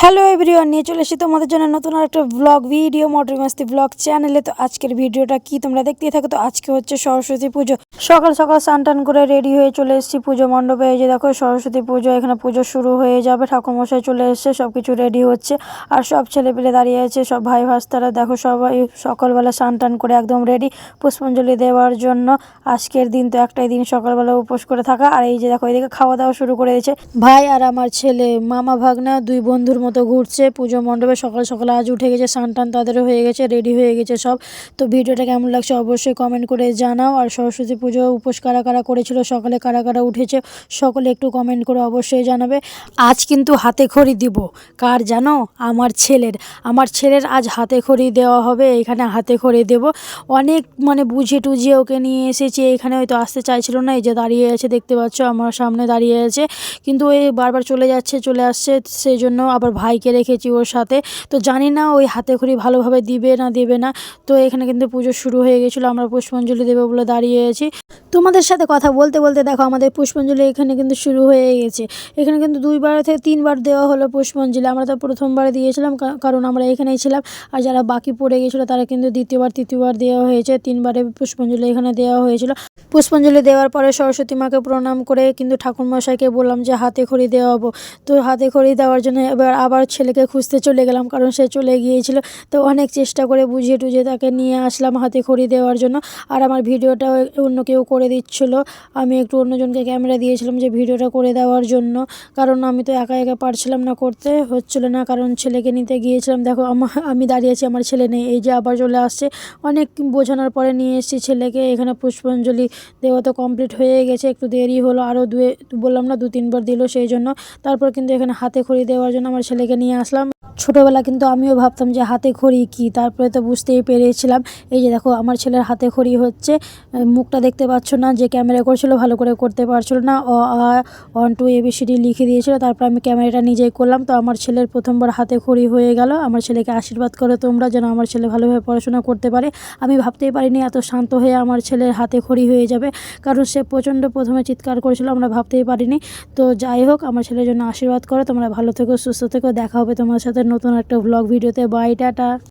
Hello everyone নিয়ে চলে এসেছি তোমাদের জন্য নতুন একটা ব্লগ ভিডিও মোটর মাস্তি ব্লগ চ্যানেলে তো আজকের ভিডিওটা কি তোমরা দেখতেই থাকো? তো আজকে হচ্ছে সরস্বতী পুজো। সকাল সকাল স্নান টান করে রেডি হয়ে চলে এসেছি পুজো মণ্ডপে। এই যে দেখো, সরস্বতী পুজো, এখানে পুজো শুরু হয়ে যাবে। ঠাকুরমশাই চলে এসছে সব কিছু রেডি হচ্ছে। আর সব ছেলেপেলে দাঁড়িয়ে আছে, সব ভাই ভাস্তারা দেখো সবাই সকালবেলা স্নান টান করে একদম রেডি পুষ্পাঞ্জলি দেওয়ার জন্য। আজকের দিন তো একটাই দিন, সকালবেলা উপোস করে থাকা। আর এই যে দেখো, এদিকে খাওয়া দাওয়া শুরু করে দিয়েছে। ভাই আর আমার ছেলে, মামা ভাগনা, দুই বন্ধুর মতো ঘুরছে, পুজো মণ্ডপে সকাল সকাল আজ উঠে গেছে, স্নান টান তাদেরও হয়ে গেছে রেডি হয়ে গেছে সব। তো ভিডিওটা কেমন লাগছে অবশ্যই কমেন্ট করে জানাও। আর সরস্বতী পুজো উপোস কারা কারা করেছিল, সকালে কারা কারা উঠেছে, সকলে একটু কমেন্ট করে অবশ্যই জানাবে। আজ কিন্তু হাতে খড়ি দিব। কার জানো? আমার ছেলের। আমার ছেলের আজ হাতে খড়ি দেওয়া হবে, এখানে হাতে খড়ি দেব। অনেক মানে বুঝে টুঝিয়ে ওকে নিয়ে এসেছি, এখানে হয়তো আসতে চাইছিল না, এই যে দাঁড়িয়ে আছে, দেখতে পাচ্ছ, আমার সামনে দাঁড়িয়ে আছে। কিন্তু ওই বারবার চলে যাচ্ছে, চলে আসছে, সেই জন্য আবার ভাইকে রেখেছি ওর সাথে। তো জানি না ওই হাতে খড়ি ভালোভাবে দিবে না দেবে না। তো এখানে কিন্তু পুজো শুরু হয়ে গেছিল, আমরা পুষ্পাঞ্জলি দেবো বলে দাঁড়িয়ে আছি। তোমাদের সাথে কথা বলতে বলতে দেখো আমাদের পুষ্পাঞ্জলি এখানে কিন্তু শুরু হয়ে গেছে। এখানে কিন্তু দুইবার থেকে তিনবার দেওয়া হলো পুষ্পাঞ্জলি। আমরা তো প্রথমবারে দিয়েছিলাম কারণ আমরা এখানেই ছিলাম। আর যারা বাকি পড়ে গেছিল, তারা কিন্তু দ্বিতীয়বার, তৃতীয়বার দেওয়া হয়েছে। তিনবারে পুষ্পাঞ্জলি এখানে দেওয়া হয়েছিল। পুষ্পাঞ্জলি দেওয়ার পরে সরস্বতী মাকে প্রণাম করে কিন্তু ঠাকুরমশাইকে বললাম যে হাতে খড়ি দেওয়া হব তো হাতে খড়ি দেওয়ার জন্য এবার আবার ছেলেকে খুঁজতে চলে গেলাম, কারণ সে চলে গিয়েছিল। তো অনেক চেষ্টা করে বুঝিয়ে টুঝিয়ে তাকে নিয়ে আসলাম হাতে খড়ি দেওয়ার জন্য। আর আমার ভিডিওটা অন্য কেউ করে দিচ্ছিল। আমি একটু অন্যজনকে ক্যামেরা দিয়েছিলাম যে ভিডিওটা করে দেওয়ার জন্য। কারণ আমি তো একা একা পারছিলাম না করতে, হচ্ছিল না, কারণ ছেলেকে নিতে গিয়েছিলাম। দেখো আমার আমি দাঁড়িয়ে আছি, আমার ছেলে নেই। এই যে আবার চলে আসছে। অনেক বোঝানোর পরে নিয়ে এসেছি ছেলেকে। এখানে পুষ্পাঞ্জলি দেওয়া তো কমপ্লিট হয়ে গেছে। একটু দেরি হলো আরও দুয়ে, বললাম না দু তিনবার দিল সেই জন্য। তারপর কিন্তু এখানে হাতে খড়ি দেওয়ার জন্য আমার ছেলেকে নিয়ে আসলাম। ছোটোবেলা কিন্তু আমিও ভাবতাম যে হাতে খড়ি কী? তারপরে তো বুঝতেই পেরেছিলাম। এই যে দেখো, আমার ছেলের হাতে খড়ি হচ্ছে। মুখটা দেখতে পাচ্ছ না যে ক্যামেরা করছিল, ভালো করে করতে পারছিল না। অ, আ ওয়ান টু এবিসিডি লিখে দিয়েছিল। তারপর আমি ক্যামেরাটা নিজেই করলাম। তো আমার ছেলের প্রথমবার হাতে খড়ি হয়ে গেল। আমার ছেলেকে আশীর্বাদ করো তোমরা যেন আমার ছেলে ভালোভাবে পড়াশোনা করতে পারে। আমি ভাবতেই পারিনি এত শান্ত হয়ে আমার ছেলের হাতে খড়ি হয়ে যাবে। কারণ সে প্রচণ্ড প্রথমে চিৎকার করেছিল, আমরা ভাবতেই পারিনি। তো যাই হোক, আমার ছেলের জন্য আশীর্বাদ করো। তোমরা ভালো থেকো, সুস্থ থেকো। দেখা হবে তোমার সাথে নতুন একটা ব্লগ ভিডিওতে বাই টাটা।